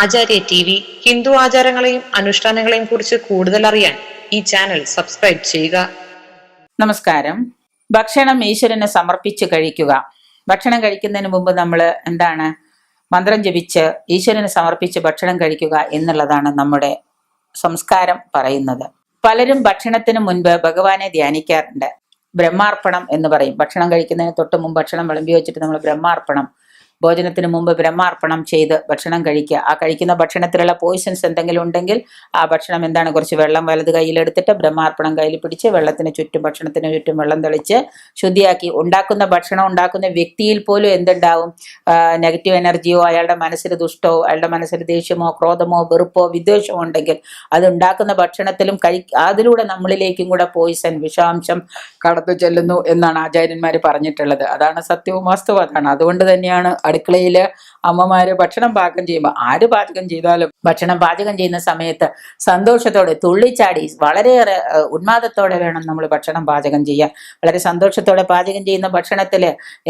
ആചാര്യ T V Hindu ആചാരങ്ങളെയും അനുഷ്ഠാനങ്ങളെയും കുറിച്ച് കൂടുതൽ അറിയാൻ ഈ ചാനൽ സബ്സ്ക്രൈബ് ചെയ്യുക. നമസ്കാരം. ഭക്ഷണം ഈശ്വരന് സമർപ്പിച്ച് കഴിക്കുക. ഭക്ഷണം കഴിക്കുന്നതിന് മുമ്പ് നമ്മൾ എന്താണ് മന്ത്രം ജപിച്ച് ഈശ്വരന് സമർപ്പിച്ച് ഭക്ഷണം കഴിക്കുക എന്നുള്ളതാണ് നമ്മുടെ സംസ്കാരം പറയുന്നത്. പലരും ഭക്ഷണത്തിന് മുൻപ് ഭഗവാനെ ധ്യാനിക്കാറുണ്ട്. ബ്രഹ്മാർപ്പണം എന്ന് പറയും. ഭക്ഷണം കഴിക്കുന്നതിന് തൊട്ട് മുമ്പ് ഭക്ഷണം വിളമ്പി വെച്ചിട്ട് നമ്മൾ ബ്രഹ്മാർപ്പണം ഭോജനത്തിന് മുമ്പ് ബ്രഹ്മാർപ്പണം ചെയ്ത് ഭക്ഷണം കഴിക്കുക. ആ കഴിക്കുന്ന ഭക്ഷണത്തിലുള്ള പോയിസൺസ് എന്തെങ്കിലും ഉണ്ടെങ്കിൽ ആ ഭക്ഷണം എന്താണ്? കുറച്ച് വെള്ളം വലത് കയ്യിലെടുത്തിട്ട് ബ്രഹ്മാർപ്പണം കയ്യിൽ പിടിച്ച് വെള്ളത്തിന് ചുറ്റും ഭക്ഷണത്തിന് ചുറ്റും വെള്ളം തെളിച്ച് ശുദ്ധിയാക്കി. ഉണ്ടാക്കുന്ന ഭക്ഷണം ഉണ്ടാക്കുന്ന വ്യക്തിയിൽ പോലും എന്തുണ്ടാവും? നെഗറ്റീവ് എനർജിയോ അയാളുടെ മനസ്സിൽ ദുഷ്ടോ അയാളുടെ മനസ്സിൽ ദേഷ്യമോ ക്രോധമോ വെറുപ്പോ വിദ്വേഷമോ ഉണ്ടെങ്കിൽ അത് ഉണ്ടാക്കുന്ന ഭക്ഷണത്തിലും കഴി അതിലൂടെ നമ്മളിലേക്കും കൂടെ പോയിസൺ വിഷാംശം കടന്നു ചെല്ലുന്നു എന്നാണ് ആചാര്യന്മാർ പറഞ്ഞിട്ടുള്ളത്. അതാണ് സത്യവും വാസ്തവം അതാണ്. അതുകൊണ്ട് തന്നെയാണ് അടുക്കളയിൽ അമ്മമാര് ഭക്ഷണം പാചകം ചെയ്യുമ്പോൾ ആര് പാചകം ചെയ്താലും ഭക്ഷണം പാചകം ചെയ്യുന്ന സമയത്ത് സന്തോഷത്തോടെ തുള്ളിച്ചാടി വളരെയേറെ ഉന്മാദത്തോടെ വേണം നമ്മൾ ഭക്ഷണം പാചകം ചെയ്യാൻ. വളരെ സന്തോഷത്തോടെ പാചകം ചെയ്യുന്ന ഭക്ഷണത്തിൽ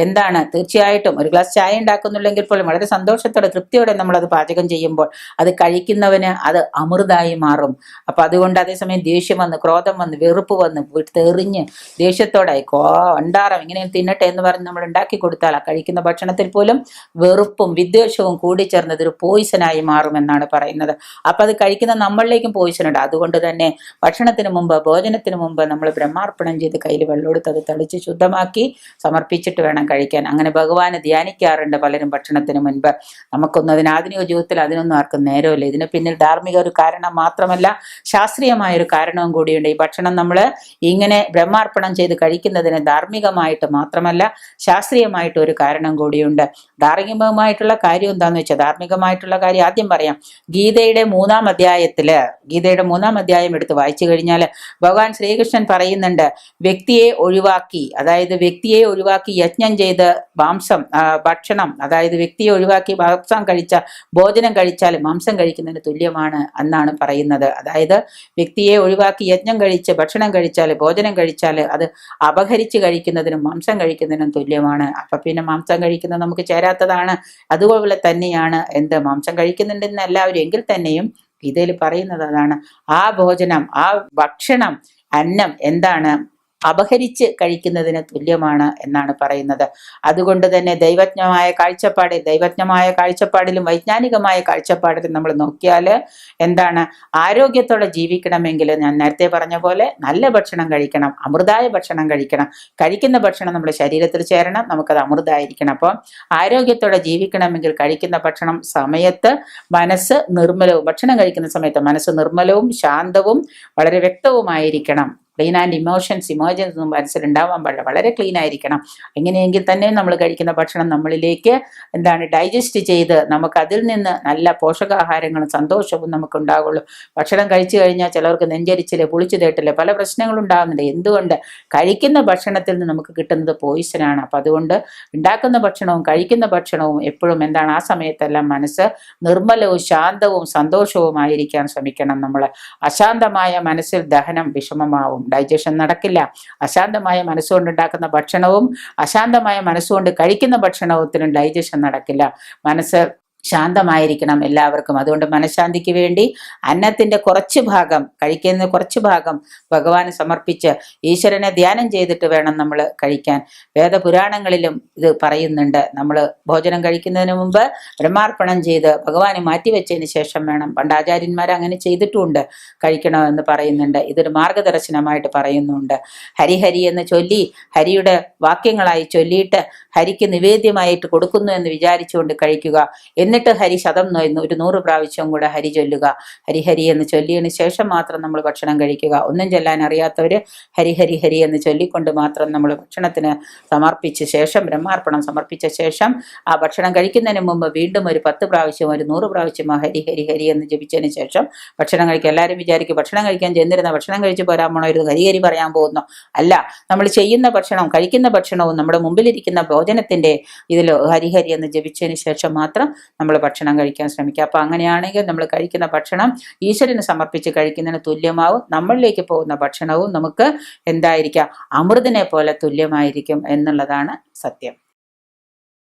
എന്താണ്? തീർച്ചയായിട്ടും ഒരു ഗ്ലാസ് ചായ ഉണ്ടാക്കുന്നുണ്ടെങ്കിൽ പോലും വളരെ സന്തോഷത്തോടെ തൃപ്തിയോടെ നമ്മൾ അത് പാചകം ചെയ്യുമ്പോൾ അത് കഴിക്കുന്നവന് അത് അമൃതായി മാറും. അപ്പൊ അതുകൊണ്ട് അതേസമയം ദേഷ്യം വന്ന് ക്രോധം വന്ന് വെറുപ്പ് വന്ന് തെറിഞ്ഞ് ദേഷ്യത്തോടായി കോ ഉണ്ടാറം ഇങ്ങനെ തിന്നട്ടെ എന്ന് പറഞ്ഞ് നമ്മൾ ഉണ്ടാക്കി കൊടുത്താൽ ആ കഴിക്കുന്ന ഭക്ഷണത്തിൽ പോലും വെറുപ്പും വിദ്വേഷവും കൂടിച്ചേർന്നത് ഒരു പോയിസനായി മാറുമെന്നാണ് പറയുന്നത്. അപ്പൊ അത് കഴിക്കുന്ന നമ്മളിലേക്കും പോയിസൺ ഉണ്ട്. അതുകൊണ്ട് തന്നെ ഭക്ഷണത്തിന് മുമ്പ് ഭോജനത്തിന് മുമ്പ് നമ്മൾ ബ്രഹ്മാർപ്പണം ചെയ്ത് കയ്യിൽ വെള്ളമെടുത്ത് അത് തളിച്ച് ശുദ്ധമാക്കി സമർപ്പിച്ചിട്ട് വേണം കഴിക്കാൻ. അങ്ങനെ ഭഗവാനെ ധ്യാനിക്കാറുണ്ട് പലരും ഭക്ഷണത്തിന് മുൻപ്. നമുക്കൊന്നും അതിന് ആധുനിക ജീവിതത്തിൽ അതിനൊന്നും ആർക്കും നേരമില്ല. ഇതിന് പിന്നിൽ ധാർമ്മിക ഒരു കാരണം മാത്രമല്ല ശാസ്ത്രീയമായ ഒരു കാരണവും കൂടിയുണ്ട്. ഈ ഭക്ഷണം നമ്മൾ ഇങ്ങനെ ബ്രഹ്മാർപ്പണം ചെയ്ത് കഴിക്കുന്നതിന് ധാർമ്മികമായിട്ട് മാത്രമല്ല ശാസ്ത്രീയമായിട്ട് ഒരു കാരണം കൂടിയുണ്ട്. ധാർമ്മികമായിട്ടുള്ള കാര്യം എന്താണെന്ന് വെച്ചാൽ ധാർമ്മികമായിട്ടുള്ള കാര്യം ആദ്യം പറയാം. ഗീതയുടെ മൂന്നാം അധ്യായത്തിൽ ഗീതയുടെ മൂന്നാം അധ്യായം എടുത്ത് വായിച്ചു കഴിഞ്ഞാൽ ഭഗവാൻ ശ്രീകൃഷ്ണൻ പറയുന്നുണ്ട് വ്യക്തിയെ ഒഴിവാക്കി അതായത് വ്യക്തിയെ ഒഴിവാക്കി യജ്ഞം ചെയ്ത് മാംസം ഭക്ഷണം അതായത് വ്യക്തിയെ ഒഴിവാക്കി മാംസം കഴിച്ച ഭോജനം കഴിച്ചാൽ മാംസം കഴിക്കുന്നതിന് തുല്യമാണ് എന്നാണ് പറയുന്നത്. അതായത് വ്യക്തിയെ ഒഴിവാക്കി യജ്ഞം കഴിച്ച് ഭക്ഷണം കഴിച്ചാൽ ഭോജനം കഴിച്ചാൽ അത് അപഹരിച്ച് കഴിക്കുന്നതിനും മാംസം കഴിക്കുന്നതിനും തുല്യമാണ്. അപ്പൊ പിന്നെ മാംസം കഴിക്കുന്നത് നമുക്ക് ചേരാത്തതാണ് അതുപോലെ തന്നെയാണ് എന്ത് മാംസം കഴിക്കുന്നുണ്ടെന്ന് എല്ലാവരും എങ്കിൽ തന്നെയും ഗീതയിൽ പറയുന്നത് അതാണ്. ആ ഭോജനം ആ ഭക്ഷണം അന്നം എന്താണ് അപഹരിച്ച് കഴിക്കുന്നതിന് തുല്യമാണ് എന്നാണ് പറയുന്നത്. അതുകൊണ്ട് തന്നെ ദൈവജ്ഞമായ കാഴ്ചപ്പാടിൽ ദൈവജ്ഞമായ കാഴ്ചപ്പാടിലും വൈജ്ഞാനികമായ കാഴ്ചപ്പാടിലും നമ്മൾ നോക്കിയാൽ എന്താണ്? ആരോഗ്യത്തോടെ ജീവിക്കണമെങ്കിൽ ഞാൻ നേരത്തെ പറഞ്ഞ പോലെ നല്ല ഭക്ഷണം കഴിക്കണം അമൃതായ ഭക്ഷണം കഴിക്കണം. കഴിക്കുന്ന ഭക്ഷണം നമ്മുടെ ശരീരത്തിൽ ചേരണം നമുക്കത് അമൃതായിരിക്കണം. അപ്പോൾ ആരോഗ്യത്തോടെ ജീവിക്കണമെങ്കിൽ കഴിക്കുന്ന ഭക്ഷണം സമയത്ത് മനസ്സ് നിർമ്മലവും ഭക്ഷണം കഴിക്കുന്ന സമയത്ത് മനസ്സ് നിർമ്മലവും ശാന്തവും വളരെ വ്യക്തവുമായിരിക്കണം. ക്ലീൻ ആൻഡ് ഇമോഷൻസ് ഇമോജൻസ് ഒന്നും മനസ്സിലുണ്ടാവാൻ പാടില്ല. വളരെ ക്ലീൻ ആയിരിക്കണം. എങ്ങനെയെങ്കിൽ തന്നെ നമ്മൾ കഴിക്കുന്ന ഭക്ഷണം നമ്മളിലേക്ക് എന്താണ് ഡൈജസ്റ്റ് ചെയ്ത് നമുക്ക് അതിൽ നിന്ന് നല്ല പോഷകാഹാരങ്ങളും സന്തോഷവും നമുക്ക് ഉണ്ടാകുള്ളൂ ഭക്ഷണം കഴിച്ചു കഴിഞ്ഞാൽ ചിലർക്ക് നെഞ്ചരിച്ചിൽ പുളിച്ചു തേട്ടിൽ പല പ്രശ്നങ്ങളും ഉണ്ടാകുന്നുണ്ട് എന്തുകൊണ്ട്? കഴിക്കുന്ന ഭക്ഷണത്തിൽ നിന്ന് നമുക്ക് കിട്ടുന്നത് പോയിസനാണ് അപ്പം അതുകൊണ്ട് ഉണ്ടാക്കുന്ന ഭക്ഷണവും കഴിക്കുന്ന ഭക്ഷണവും എപ്പോഴും എന്താണ് ആ സമയത്തെല്ലാം മനസ്സ് നിർമ്മലവും ശാന്തവും സന്തോഷവുമായിരിക്കാൻ ശ്രമിക്കണം നമ്മൾ അശാന്തമായ മനസ്സിൽ ദഹനം വിഷമമാവും. ഡൈജഷൻ നടക്കില്ല. അശാന്തമായ മനസ്സുകൊണ്ടുണ്ടാക്കുന്ന ഭക്ഷണവും അശാന്തമായ മനസ്സുകൊണ്ട് കഴിക്കുന്ന ഭക്ഷണത്തിനും ഡൈജഷൻ നടക്കില്ല. മനസ്സ് ശാന്തമായിരിക്കണം എല്ലാവർക്കും. അതുകൊണ്ട് മനഃശാന്തിക്ക് വേണ്ടി അന്നത്തിന്റെ കുറച്ച് ഭാഗം കഴിക്കുന്ന കുറച്ച് ഭാഗം ഭഗവാന് സമർപ്പിച്ച് ഈശ്വരനെ ധ്യാനം ചെയ്തിട്ട് വേണം നമ്മൾ കഴിക്കാൻ. വേദപുരാണങ്ങളിലും ഇത് പറയുന്നുണ്ട്. നമ്മൾ ഭോജനം കഴിക്കുന്നതിന് മുമ്പ് ബ്രഹ്മാർപ്പണം ചെയ്ത് ഭഗവാനെ മാറ്റിവെച്ചതിന് ശേഷം വേണം. പണ്ട് ആചാര്യന്മാർ അങ്ങനെ ചെയ്തിട്ടുമുണ്ട്. കഴിക്കണമെന്ന് പറയുന്നുണ്ട്. ഇതൊരു മാർഗദർശനമായിട്ട് പറയുന്നുണ്ട്. ഹരിഹരി എന്ന് ചൊല്ലി ഹരിയുടെ വാക്യങ്ങളായി ചൊല്ലിയിട്ട് ഹരിക്ക് നിവേദ്യമായിട്ട് കൊടുക്കുന്നു എന്ന് വിചാരിച്ചുകൊണ്ട് കഴിക്കുക. എന്നിട്ട് ഹരി ശതം നോയുന്നു. ഒരു നൂറ് പ്രാവശ്യവും കൂടെ ഹരി ചൊല്ലുക. ഹരിഹരി എന്ന് ചൊല്ലിയതിന് ശേഷം മാത്രം നമ്മൾ ഭക്ഷണം കഴിക്കുക. ഒന്നും ചൊല്ലാൻ അറിയാത്തവര് ഹരിഹരി ഹരി എന്ന് ചൊല്ലിക്കൊണ്ട് മാത്രം നമ്മൾ ഭക്ഷണത്തിന് സമർപ്പിച്ച ശേഷം ബ്രഹ്മാർപ്പണം സമർപ്പിച്ച ശേഷം ആ ഭക്ഷണം കഴിക്കുന്നതിന് മുമ്പ് വീണ്ടും ഒരു പത്ത് പ്രാവശ്യം ഒരു നൂറ് പ്രാവശ്യം ഹരി ഹരി ഹരി എന്ന് ജപിച്ചതിന് ശേഷം ഭക്ഷണം കഴിക്കുക. എല്ലാവരും വിചാരിക്കും ഭക്ഷണം കഴിക്കാൻ ചെന്നിരുന്ന ഭക്ഷണം കഴിച്ച് പോരാൻ പോണോ ഒരു ഹരി ഹരി പറയാൻ പോകുന്നു. അല്ല നമ്മൾ ചെയ്യുന്ന ഭക്ഷണം കഴിക്കുന്ന ഭക്ഷണവും നമ്മുടെ മുമ്പിലിരിക്കുന്ന ഭോജനത്തിന്റെ ഇതിൽ ഹരിഹരി എന്ന് ജപിച്ചതിന് ശേഷം മാത്രം നമ്മൾ ഭക്ഷണം കഴിക്കാൻ ശ്രമിക്കുക. അപ്പൊ അങ്ങനെയാണെങ്കിൽ നമ്മൾ കഴിക്കുന്ന ഭക്ഷണം ഈശ്വരന് സമർപ്പിച്ച് കഴിക്കുന്നതിന് തുല്യമാവും. നമ്മളിലേക്ക് പോകുന്ന ഭക്ഷണവും നമുക്ക് എന്തായിരിക്കാം? അമൃതിനെ പോലെ തുല്യമായിരിക്കും എന്നുള്ളതാണ് സത്യം.